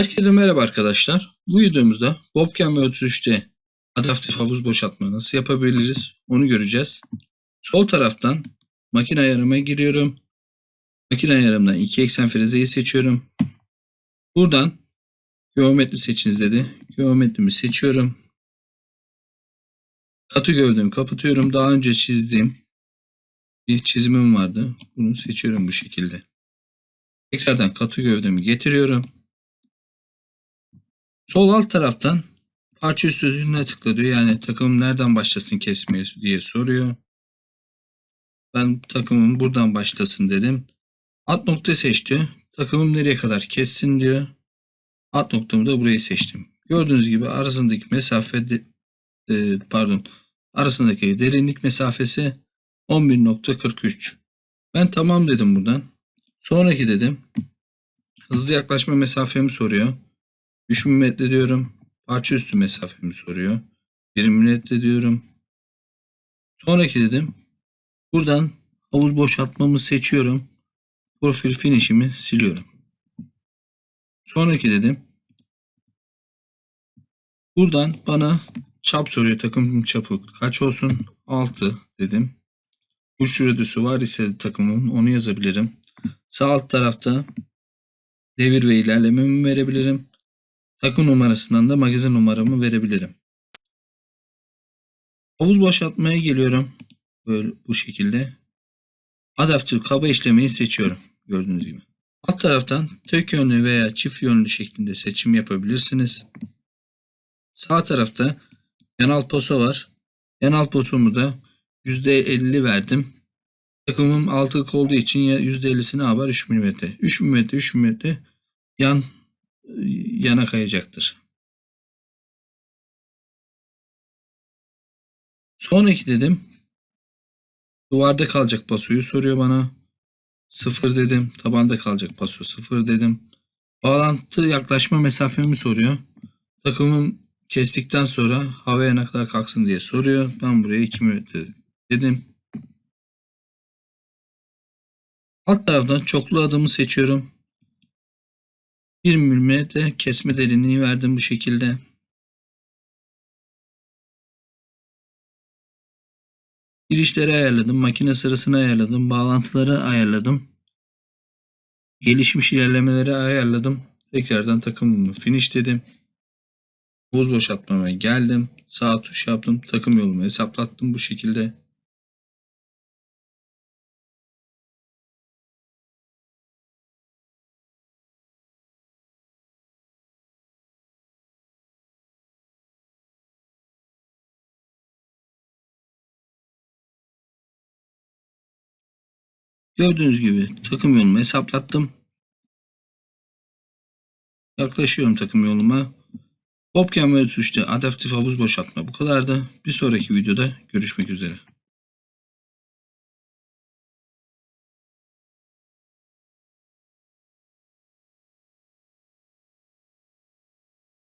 Herkese merhaba arkadaşlar. Bu videomuzda Bobcam ve 33'te adaptif havuz boşaltma nasıl yapabiliriz onu göreceğiz. Sol taraftan makine ayarıma giriyorum. Makine ayarımdan iki eksen frezeyi seçiyorum. Buradan geometri seçiniz dedi. Geometrimi seçiyorum. Katı gövdemi kapatıyorum. Daha önce çizdiğim bir çizimim vardı. Bunu seçiyorum bu şekilde. Tekrardan katı gövdemi getiriyorum. Sol alt taraftan parça üstü üzerine tıkla diyor. Yani takımım nereden başlasın kesmeye diye soruyor. Ben takımım buradan başlasın dedim. Alt nokta seçti. Takımım nereye kadar kessin diyor. Alt noktamı da burayı seçtim. Gördüğünüz gibi arasındaki mesafe de, e, pardon arasındaki derinlik mesafesi 11.43. Ben tamam dedim buradan. Sonraki dedim. Hızlı yaklaşma mesafemi soruyor. 3 mm diyorum. Parça üstü mesafemi soruyor. 1 mm diyorum. Sonraki dedim. Buradan havuz boşaltmamı seçiyorum. Profil finish'imi siliyorum. Sonraki dedim. Buradan bana çap soruyor. Takım çapı kaç olsun? 6 dedim. Uç radyosu var ise takımın onu yazabilirim. Sağ alt tarafta devir ve ilerlememi verebilirim. Takım numarasından da magazin numaramı verebilirim. Havuz boşaltmaya geliyorum. Böyle bu şekilde. Adaptif kaba işlemeyi seçiyorum. Gördüğünüz gibi. Alt taraftan tek yönlü veya çift yönlü şeklinde seçim yapabilirsiniz. Sağ tarafta yanal poso var. Yanal posomu da %50 verdim. Takımım altılık olduğu için ya %50'sini ne var? 3 mm. 3 mm, 3 mm yan yana kayacaktır. Sonraki dedim. Duvarda kalacak pasoyu soruyor bana. Sıfır dedim. Tabanda kalacak paso sıfır dedim. Bağlantı yaklaşma mesafemi soruyor. Takımım kestikten sonra havaya ne kadar kalksın diye soruyor. Ben buraya 2 metre dedim. Alt taraftan çoklu adımı seçiyorum. 1 mm kesme derinliği verdim bu şekilde. Girişleri ayarladım. Makine sırasını ayarladım. Bağlantıları ayarladım. Gelişmiş ilerlemeleri ayarladım. Tekrardan takımımı finish dedim. Buz boşaltmama geldim. Sağ tuş yaptım. Takım yolumu hesaplattım bu şekilde. Gördüğünüz gibi takım yolumu hesaplattım. Yaklaşıyorum takım yoluma. Bobcam ve 3'te adaptif havuz boşaltma bu kadar da. Bir sonraki videoda görüşmek üzere.